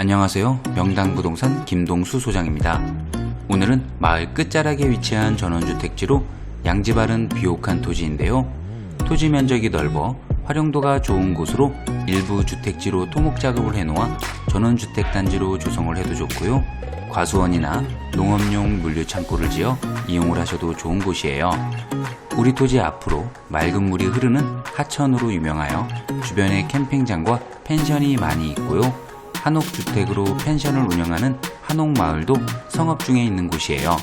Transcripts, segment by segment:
안녕하세요. 명당부동산 김동수 소장입니다. 오늘은 마을 끝자락에 위치한 전원주택지로 양지바른 비옥한 토지인데요. 토지 면적이 넓어 활용도가 좋은 곳으로 일부 주택지로 토목 작업을 해놓아 전원주택 단지로 조성을 해도 좋고요. 과수원이나 농업용 물류 창고를 지어 이용을 하셔도 좋은 곳이에요. 우리 토지 앞으로 맑은 물이 흐르는 하천으로 유명하여 주변에 캠핑장과 펜션이 많이 있고요. 한옥주택으로 펜션을 운영하는 한옥마을도 성업 중에 있는 곳이에요.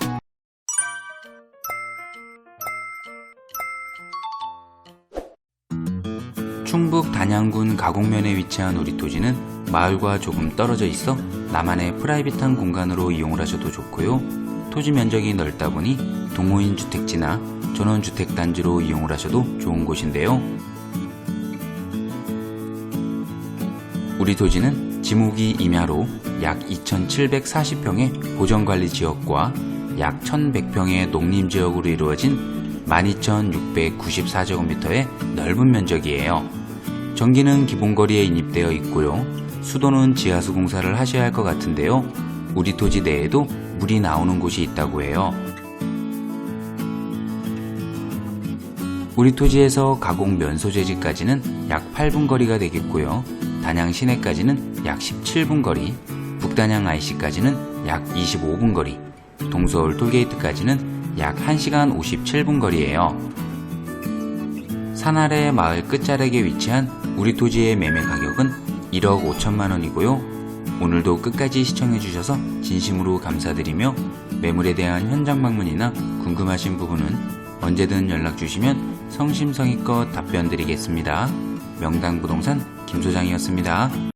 충북 단양군 가곡면에 위치한 우리 토지는 마을과 조금 떨어져 있어 나만의 프라이빗한 공간으로 이용을 하셔도 좋고요. 토지 면적이 넓다 보니 동호인 주택지나 전원주택 단지로 이용을 하셔도 좋은 곳인데요. 우리 토지는 지목이 임야로 약 2,740평의 보전관리 지역과 약 1,100평의 농림 지역으로 이루어진 12,694제곱미터의 넓은 면적이에요. 전기는 기본거리에 인입되어 있고요. 수도는 지하수 공사를 하셔야 할 것 같은데요. 우리 토지 내에도 물이 나오는 곳이 있다고 해요. 우리 토지에서 가곡 면소재지까지는 약 8분 거리가 되겠고요. 단양 시내까지는 약 17분 거리, 북단양 IC까지는 약 25분 거리, 동서울 톨게이트까지는 약 1시간 57분 거리예요. 산 아래 마을 끝자락에 위치한 우리 토지의 매매 가격은 1억 5천만 원이고요. 오늘도 끝까지 시청해주셔서 진심으로 감사드리며 매물에 대한 현장 방문이나 궁금하신 부분은 언제든 연락 주시면 성심성의껏 답변 드리겠습니다. 명당부동산 김소장이었습니다.